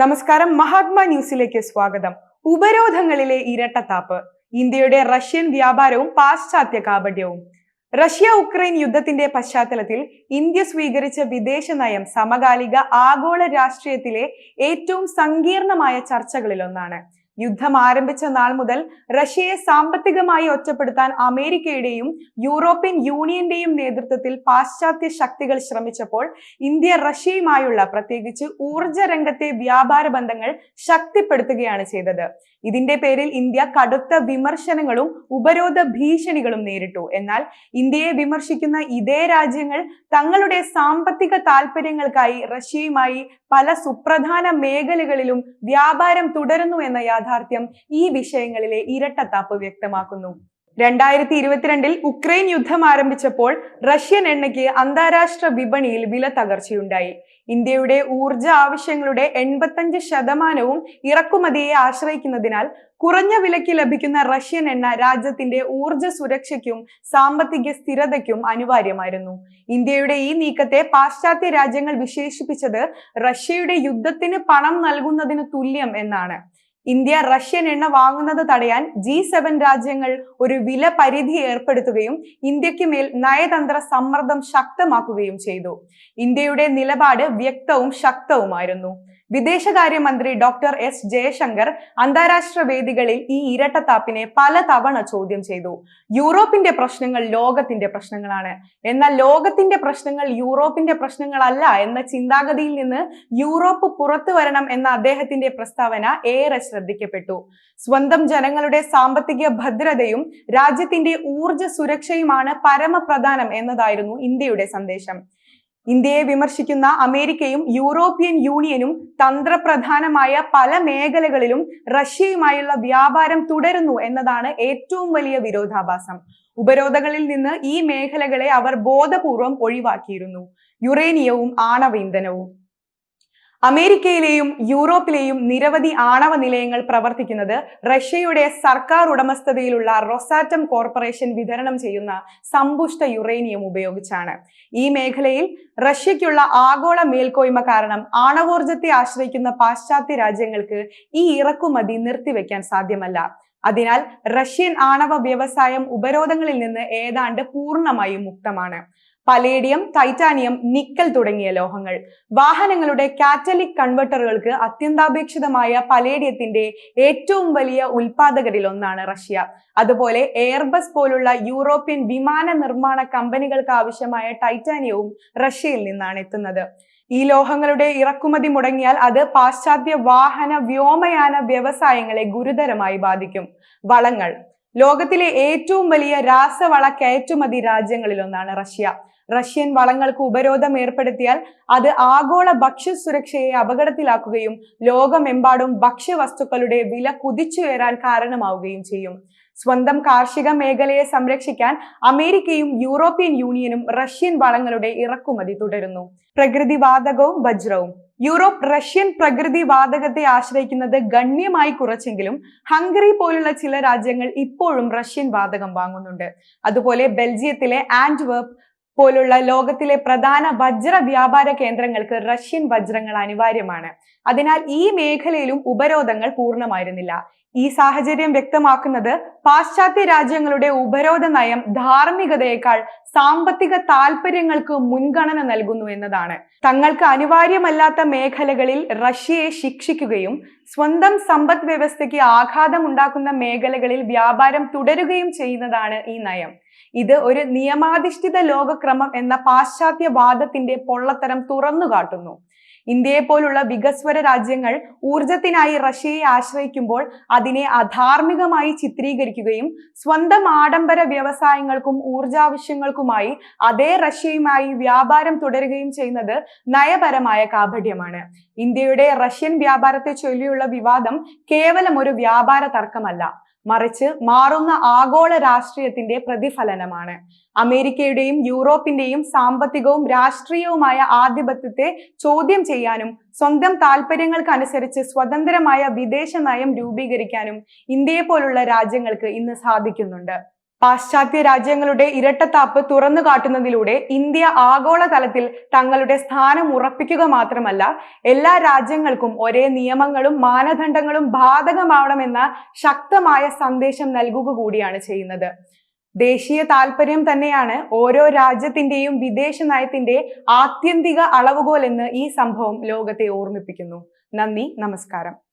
നമസ്കാരം. മഹാത്മാ ന്യൂസിലേക്ക് സ്വാഗതം. ഉപരോധങ്ങളിലെ ഇരട്ടത്താപ്പ് ഇന്ത്യയുടെ റഷ്യൻ വ്യാപാരവും പാശ്ചാത്യ കാപട്യവും. റഷ്യ ഉക്രൈൻ യുദ്ധത്തിന്റെ പശ്ചാത്തലത്തിൽ ഇന്ത്യ സ്വീകരിച്ച വിദേശ നയം സമകാലിക ആഗോള രാഷ്ട്രീയത്തിലെ ഏറ്റവും സങ്കീർണമായ ചർച്ചകളിലൊന്നാണ്. യുദ്ധം ആരംഭിച്ച നാൾ മുതൽ റഷ്യയെ സാമ്പത്തികമായി ഒറ്റപ്പെടുത്താൻ അമേരിക്കയുടെയും യൂറോപ്യൻ യൂണിയന്റെയും നേതൃത്വത്തിൽ പാശ്ചാത്യ ശക്തികൾ ശ്രമിച്ചപ്പോൾ ഇന്ത്യ റഷ്യയുമായുള്ള പ്രത്യേകിച്ച് ഊർജ രംഗത്തെ വ്യാപാര ബന്ധങ്ങൾ ശക്തിപ്പെടുത്തുകയാണ് ചെയ്തത്. ഇതിന്റെ പേരിൽ ഇന്ത്യ കടുത്ത വിമർശനങ്ങളും ഉപരോധ ഭീഷണികളും നേരിട്ടു. എന്നാൽ ഇന്ത്യയെ വിമർശിക്കുന്ന ഇതേ രാജ്യങ്ങൾ തങ്ങളുടെ സാമ്പത്തിക താൽപര്യങ്ങൾക്കായി റഷ്യയുമായി പല സുപ്രധാന മേഖലകളിലും വ്യാപാരം തുടരുന്നു എന്ന യാഥാർത്ഥ്യം ഈ വിഷയങ്ങളിലെ ഇരട്ടത്താപ്പ് വ്യക്തമാക്കുന്നു. രണ്ടായിരത്തി ഇരുപത്തിരണ്ടിൽ ഉക്രൈൻ യുദ്ധം ആരംഭിച്ചപ്പോൾ റഷ്യൻ എണ്ണയ്ക്ക് അന്താരാഷ്ട്ര വിപണിയിൽ വില തകർച്ചയുണ്ടായി. ഇന്ത്യയുടെ ഊർജ ആവശ്യങ്ങളുടെ എൺപത്തഞ്ച് ശതമാനവും ഇറക്കുമതിയെ ആശ്രയിക്കുന്നതിനാൽ കുറഞ്ഞ വിലയ്ക്ക് ലഭിക്കുന്ന റഷ്യൻ എണ്ണ രാജ്യത്തിന്റെ ഊർജ സുരക്ഷയ്ക്കും സാമ്പത്തിക സ്ഥിരതയ്ക്കും അനിവാര്യമായിരുന്നു. ഇന്ത്യയുടെ ഈ നീക്കത്തെ പാശ്ചാത്യ രാജ്യങ്ങൾ വിശേഷിപ്പിച്ചത് റഷ്യയുടെ യുദ്ധത്തിന് പണം നൽകുന്നതിന് തുല്യം എന്നാണ്. ഇന്ത്യ റഷ്യൻ എണ്ണ വാങ്ങുന്നത് തടയാൻ ജി സെവൻ രാജ്യങ്ങൾ ഒരു വില പരിധി ഏർപ്പെടുത്തുകയും ഇന്ത്യയ്ക്ക് മേൽ നയതന്ത്ര സമ്മർദ്ദം ശക്തമാക്കുകയും ചെയ്തു. ഇന്ത്യയുടെ നിലപാട് വ്യക്തവും ശക്തവുമായിരുന്നു. വിദേശകാര്യമന്ത്രി ഡോക്ടർ എസ് ജയശങ്കർ അന്താരാഷ്ട്ര വേദികളിൽ ഈ ഇരട്ടത്താപ്പിനെ പല തവണ ചോദ്യം ചെയ്തു. യൂറോപ്പിന്റെ പ്രശ്നങ്ങൾ ലോകത്തിന്റെ പ്രശ്നങ്ങളാണ്. എന്നാൽ ലോകത്തിന്റെ പ്രശ്നങ്ങൾ യൂറോപ്പിന്റെ പ്രശ്നങ്ങളല്ല എന്ന ചിന്താഗതിയിൽ നിന്ന് യൂറോപ്പ് പുറത്തു വരണം എന്ന അദ്ദേഹത്തിന്റെ പ്രസ്താവന ഏറെ ശ്രദ്ധിക്കപ്പെട്ടു. സ്വന്തം ജനങ്ങളുടെ സാമ്പത്തിക ഭദ്രതയും രാജ്യത്തിന്റെ ഊർജ സുരക്ഷയുമാണ് പരമപ്രധാനം എന്നതായിരുന്നു ഇന്ത്യയുടെ സന്ദേശം. ഇന്ത്യയെ വിമർശിക്കുന്ന അമേരിക്കയും യൂറോപ്യൻ യൂണിയനും തന്ത്രപ്രധാനമായ പല മേഖലകളിലും റഷ്യയുമായുള്ള വ്യാപാരം തുടരുന്നു എന്നതാണ് ഏറ്റവും വലിയ വിരോധാഭാസം. ഉപരോധങ്ങളിൽ നിന്ന് ഈ മേഖലകളെ അവർ ബോധപൂർവം ഒഴിവാക്കിയിരുന്നു. യുറേനിയവും ആണവ ഇന്ധനവും. അമേരിക്കയിലെയും യൂറോപ്പിലെയും നിരവധി ആണവ നിലയങ്ങൾ പ്രവർത്തിക്കുന്നത് റഷ്യയുടെ സർക്കാർ ഉടമസ്ഥതയിലുള്ള റൊസാറ്റം കോർപ്പറേഷൻ വിതരണം ചെയ്യുന്ന സമ്പുഷ്ട യുറേനിയം ഉപയോഗിച്ചാണ്. ഈ മേഖലയിൽ റഷ്യയ്ക്കുള്ള ആഗോള മേൽക്കോയ്മ കാരണം ആണവോർജത്തെ ആശ്രയിക്കുന്ന പാശ്ചാത്യ രാജ്യങ്ങൾക്ക് ഈ ഇറക്കുമതി നിർത്തിവെക്കാൻ സാധ്യമല്ല. അതിനാൽ റഷ്യൻ ആണവ വ്യവസായം ഉപരോധങ്ങളിൽ നിന്ന് ഏതാണ്ട് പൂർണമായും മുക്തമാണ്. പലേഡിയം ടൈറ്റാനിയം നിക്കൽ തുടങ്ങിയ ലോഹങ്ങൾ. വാഹനങ്ങളുടെ കാറ്റലിക് കൺവെർട്ടറുകൾക്ക് അത്യന്താപേക്ഷിതമായ പലേഡിയത്തിന്റെ ഏറ്റവും വലിയ ഉൽപാദകരിൽ ഒന്നാണ് റഷ്യ. അതുപോലെ എയർബസ് പോലുള്ള യൂറോപ്യൻ വിമാന നിർമ്മാണ കമ്പനികൾക്ക് ആവശ്യമായ ടൈറ്റാനിയവും റഷ്യയിൽ നിന്നാണ് എത്തുന്നത്. ഈ ലോഹങ്ങളുടെ ഇറക്കുമതി മുടങ്ങിയാൽ അത് പാശ്ചാത്യ വാഹന വ്യോമയാന വ്യവസായങ്ങളെ ഗുരുതരമായി ബാധിക്കും. വളങ്ങൾ. ലോകത്തിലെ ഏറ്റവും വലിയ രാസവള കയറ്റുമതി രാജ്യങ്ങളിലൊന്നാണ് റഷ്യ. റഷ്യൻ വളങ്ങൾക്ക് ഉപരോധം ഏർപ്പെടുത്തിയാൽ അത് ആഗോള ഭക്ഷ്യസുരക്ഷയെ അപകടത്തിലാക്കുകയും ലോകമെമ്പാടും ഭക്ഷ്യവസ്തുക്കളുടെ വില കുതിച്ചുയരാൻ കാരണമാവുകയും ചെയ്യും. സ്വന്തം കാർഷിക മേഖലയെ സംരക്ഷിക്കാൻ അമേരിക്കയും യൂറോപ്യൻ യൂണിയനും റഷ്യൻ വളങ്ങളുടെ ഇറക്കുമതി തുടരുന്നു. പ്രകൃതിവാതകവും വജ്രവും. യൂറോപ്പ് റഷ്യൻ പ്രകൃതി വാതകത്തെ ആശ്രയിക്കുന്നത് ഗണ്യമായി കുറച്ചെങ്കിലും ഹംഗറി പോലുള്ള ചില രാജ്യങ്ങൾ ഇപ്പോഴും റഷ്യൻ വാതകം വാങ്ങുന്നുണ്ട്. അതുപോലെ ബെൽജിയത്തിലെ ആൻഡ്വേർപ്പ് പോലുള്ള ലോകത്തിലെ പ്രധാന വജ്ര വ്യാപാര കേന്ദ്രങ്ങൾക്ക് റഷ്യൻ വജ്രങ്ങൾ അനിവാര്യമാണ്. അതിനാൽ ഈ മേഖലയിലും ഉപരോധങ്ങൾ പൂർണമായിരുന്നില്ല. ഈ സാഹചര്യം വ്യക്തമാക്കുന്നത് പാശ്ചാത്യ രാജ്യങ്ങളുടെ ഉപരോധ നയം ധാർമ്മികതയേക്കാൾ സാമ്പത്തിക താൽപര്യങ്ങൾക്ക് മുൻഗണന നൽകുന്നു എന്നതാണ്. തങ്ങൾക്ക് അനിവാര്യമല്ലാത്ത മേഖലകളിൽ റഷ്യയെ ശിക്ഷിക്കുകയും സ്വന്തം സമ്പദ് വ്യവസ്ഥയ്ക്ക് ആഘാതം ഉണ്ടാക്കുന്ന മേഖലകളിൽ വ്യാപാരം തുടരുകയും ചെയ്യുന്നതാണ് ഈ നയം. ഇത് ഒരു നിയമാധിഷ്ഠിത ലോകക്രമം എന്ന പാശ്ചാത്യവാദത്തിന്റെ പൊള്ളത്തരം തുറന്നു കാട്ടുന്നു ഇന്ത്യയെ പോലുള്ള വികസ്വര രാജ്യങ്ങൾ ഊർജത്തിനായി റഷ്യയെ ആശ്രയിക്കുമ്പോൾ അതിനെ അധാർമികമായി ചിത്രീകരിക്കുകയും സ്വന്തം ആഡംബര വ്യവസായങ്ങൾക്കും ഊർജാവശ്യങ്ങൾക്കുമായി അതേ റഷ്യയുമായി വ്യാപാരം തുടരുകയും ചെയ്യുന്നത് നയപരമായ കാപഢ്യമാണ് ഇന്ത്യയുടെ റഷ്യൻ വ്യാപാരത്തെ ചൊല്ലിയുള്ള വിവാദം കേവലം ഒരു വ്യാപാര തർക്കമല്ല. മറിച്ച് മാറുന്ന ആഗോള രാഷ്ട്രീയത്തിന്റെ പ്രതിഫലനമാണ്. അമേരിക്കയുടെയും യൂറോപ്പിന്റെയും സാമ്പത്തികവും രാഷ്ട്രീയവുമായ ആധിപത്യത്തെ ചോദ്യം ചെയ്യാനും സ്വന്തം താല്പര്യങ്ങൾക്കനുസരിച്ച് സ്വതന്ത്രമായ വിദേശ നയം രൂപീകരിക്കാനും ഇന്ത്യയെ പോലുള്ള രാജ്യങ്ങൾക്ക് ഇന്ന് സാധിക്കുന്നുണ്ട്. പാശ്ചാത്യ രാജ്യങ്ങളുടെ ഇരട്ടത്താപ്പ് തുറന്നു കാട്ടുന്നതിലൂടെ ഇന്ത്യ ആഗോളതലത്തിൽ തങ്ങളുടെ സ്ഥാനം ഉറപ്പിക്കുക മാത്രമല്ല എല്ലാ രാജ്യങ്ങൾക്കും ഒരേ നിയമങ്ങളും മാനദണ്ഡങ്ങളും ബാധകമാവണമെന്ന ശക്തമായ സന്ദേശം നൽകുക കൂടിയാണ് ചെയ്യുന്നത്. ദേശീയ താല്പര്യം തന്നെയാണ് ഓരോ രാജ്യത്തിന്റെയും വിദേശ നയത്തിന്റെ ആത്യന്തിക അളവുകോൽ എന്ന് ഈ സംഭവം ലോകത്തെ ഓർമ്മിപ്പിക്കുന്നു. നന്ദി നമസ്കാരം.